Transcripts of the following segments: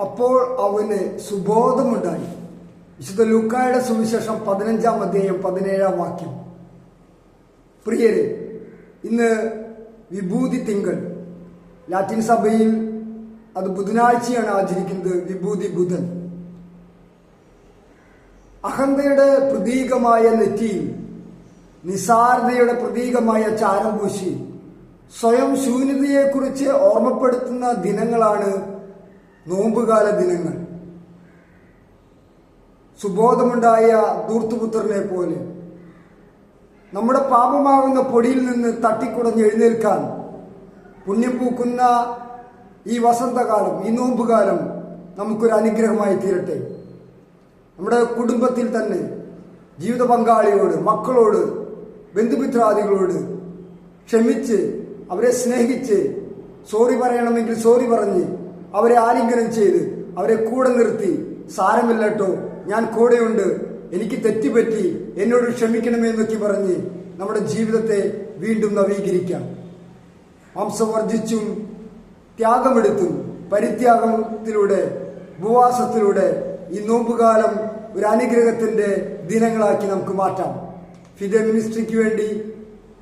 അപ്പോൾ അവന് സുബോധമുണ്ടായി. വിശുദ്ധ ലൂക്കായുടെ സുവിശേഷം പതിനഞ്ചാം അധ്യായം പതിനേഴാം വാക്യം. പ്രിയരെ ഇന്ന് വിഭൂതി തിങ്കൾ. ലാറ്റിൻ സഭയിൽ അത് ബുധനാഴ്ചയാണ് ആചരിക്കുന്നത് വിഭൂതി ബുധൻ. അഹന്തയുടെ പ്രതീകമായ നെറ്റിയിൽ നിസാരതയുടെ പ്രതീകമായ ചാരം പൂശി സ്വയം ശൂന്യതയെക്കുറിച്ച് ഓർമ്മപ്പെടുത്തുന്ന ദിനങ്ങളാണ് നോമ്പുകാല ദിനങ്ങൾ. സുബോധമുണ്ടായ ദൂർത്തുപുത്രനെ പോലെ. നമ്മുടെ പാപമാകുന്ന പൊടിയിൽ നിന്ന് തട്ടിക്കുടഞ്ഞ് എഴുന്നേൽക്കാൻ പുണ്യം പൂക്കുന്ന ഈ വസന്തകാലം ഈ നോമ്പുകാലം നമുക്കൊരു അനുഗ്രഹമായി തീരട്ടെ. നമ്മുടെ കുടുംബത്തിൽ തന്നെ ജീവിത പങ്കാളിയോട് മക്കളോട് ബന്ധുമിത്രാദികളോട് ക്ഷമിച്ച് അവരെ സ്നേഹിച്ച് സോറി പറയണമെങ്കിൽ സോറി പറഞ്ഞ് അവരെ ആലിംഗനം ചെയ്ത് അവരെ കൂടെ നിർത്തി. സാരമില്ലട്ടോ ഞാൻ കൂടെയുണ്ട്. എനിക്ക് തെറ്റുപറ്റി എന്നോട് ക്ഷമിക്കണമെന്നൊക്കെ പറഞ്ഞ് നമ്മുടെ ജീവിതത്തെ വീണ്ടും നവീകരിക്കാം. മാംസവർജിച്ചും ത്യാഗമെടുത്തും പരിത്യാഗത്തിലൂടെ ഉപവാസത്തിലൂടെ ഈ നോമ്പുകാലം ഒരു അനുഗ്രഹത്തിന്റെ ദിനങ്ങളാക്കി നമുക്ക് മാറ്റാം. ഫിദ മിനിസ്ട്രിക്ക് വേണ്ടി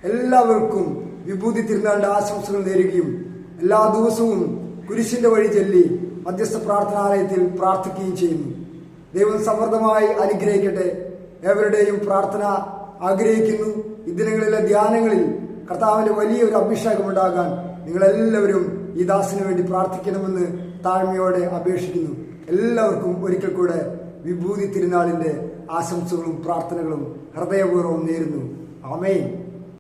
എല്ലാവർക്കും വിഭൂതി തിരുനാളിന്റെ ആശംസകൾ നേരുകയും എല്ലാ ദിവസവും കുരിശിന്റെ വഴി ചൊല്ലി മധ്യസ്ഥ പ്രാർത്ഥനാലയത്തിൽ പ്രാർത്ഥിക്കുകയും ചെയ്യുന്നു. ദൈവം സമൃദ്ധമായി അനുഗ്രഹിക്കട്ടെ. ഏവരുടെയും പ്രാർത്ഥന ആഗ്രഹിക്കുന്നു. ഇദിനങ്ങളിലെ ധ്യാനങ്ങളിൽ കർത്താവിന്റെ വലിയൊരു അഭിഷേകം ഉണ്ടാകാൻ നിങ്ങളെല്ലാവരും ഈ ദാസിനു വേണ്ടി പ്രാർത്ഥിക്കണമെന്ന് താഴ്മയോടെ അപേക്ഷിക്കുന്നു. എല്ലാവർക്കും ഒരിക്കൽ കൂടെ വിഭൂതി തിരുനാളിന്റെ ആശംസകളും പ്രാർത്ഥനകളും ഹൃദയപൂർവം നേരുന്നു. ആമേൻ.